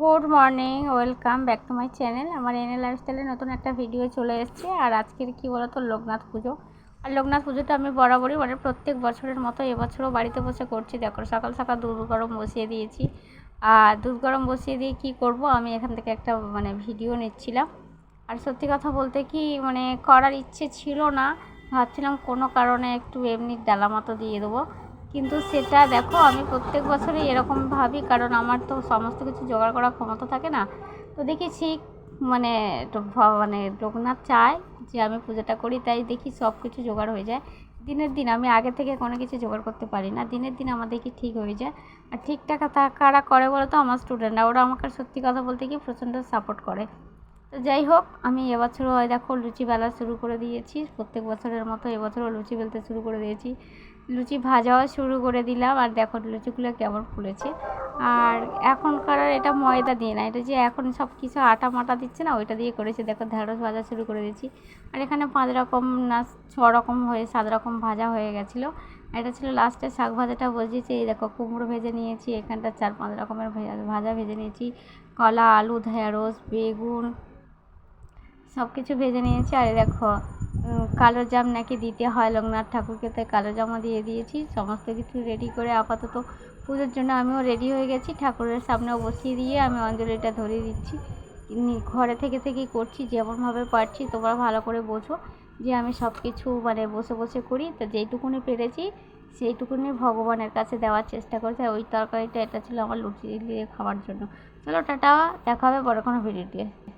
Good morning welcome back to my channel আমার N A লাইফস্টাইলে নতুন একটা ভিডিও চলে এসেছে। আর আজকের কী বলতো, লোকনাথ পুজো। আর লোকনাথ পুজোটা আমি বরাবরই মানে প্রত্যেক বছরের মতো এবছরও বাড়িতে বসে করছি। দেখো, সকাল সকাল দুধ গরম বসিয়ে দিয়েছি। আর দুধ গরম বসিয়ে দিয়ে কী করব, আমি এখান থেকে একটা মানে ভিডিও নিচ্ছিলাম। আর সত্যি কথা বলতে কি মানে করার ইচ্ছে ছিল না। ভাবছিলাম কোনো কারণে একটু এমনি ডালা মতো দিয়ে দেবো। কিন্তু সেটা দেখো, আমি প্রত্যেক বছরই এরকম ভাবি, কারণ আমার তো সমস্ত কিছু জোগাড় করার ক্ষমতা থাকে না। তো দেখি ঠিক মানে মানে লোকনাথ চায় যে আমি পূজাটা করি, তাই দেখি সব কিছু জোগাড় হয়ে যায়। দিনের দিন আমি আগে থেকে কোনো কিছু জোগাড় করতে পারি না, দিনের দিন আমার দেখি ঠিক হয়ে যায়। আর ঠিকঠাক কারা করে বলে তো, আমার স্টুডেন্টরা ওরা আমাকে সত্যি কথা বলতে গিয়ে প্রচণ্ড সাপোর্ট করে। তো যাই হোক, আমি এবছরও দেখো লুচি বেলা শুরু করে দিয়েছি। প্রত্যেক বছরের মতো এবছরও লুচি বেলতে শুরু করে দিয়েছি। লুচি ভাজাও শুরু করে দিলাম আর দেখো লুচিগুলো কেমন ফুলেছে। আর এখনকার এটা ময়দা দিয়ে না, এটা যে এখন সব কিছু আটা মাটা দিচ্ছে না, ওইটা দিয়ে করেছে। দেখো ঢেঁড়স ভাজা শুরু করে দিয়েছি। আর এখানে পাঁচ রকম না, ছ রকম হয়ে, সাত রকম ভাজা হয়ে গেছিল। এটা ছিল লাস্টে শাক ভাজাটা বসিয়েছি। এই দেখো কুমড়ো ভেজে নিয়েছি, এখানটা চার পাঁচ রকমের ভাজা ভেজে নিয়েছি। কলা, আলু, ঢেঁড়স, বেগুন সব কিছু ভেজে নিয়েছি। আর দেখো কালো জাম নাকি দিতে হয় লোকনাথ ঠাকুরকে, তাই কালো জামও দিয়ে দিয়েছি। সমস্ত কিছু রেডি করে আপাতত পুজোর জন্য আমিও রেডি হয়ে গেছি। ঠাকুরের সামনেও বসিয়ে দিয়ে আমি অঞ্জলিটা ধরিয়ে দিচ্ছি। ঘরে থেকে থেকেই করছি, যেমনভাবে পারছি তোমরা ভালো করে বোঝো যে আমি সব কিছু মানে বসে বসে করি। তো যেইটুকুনি পেরেছি, সেইটুকুনি ভগবানের কাছে দেওয়ার চেষ্টা করছি। ওই তরকারিটা, এটা ছিল আমার লুচি দিয়ে খাওয়ার জন্য। চলো টাটা, দেখা হবে বড় কোনো ভিডিওতে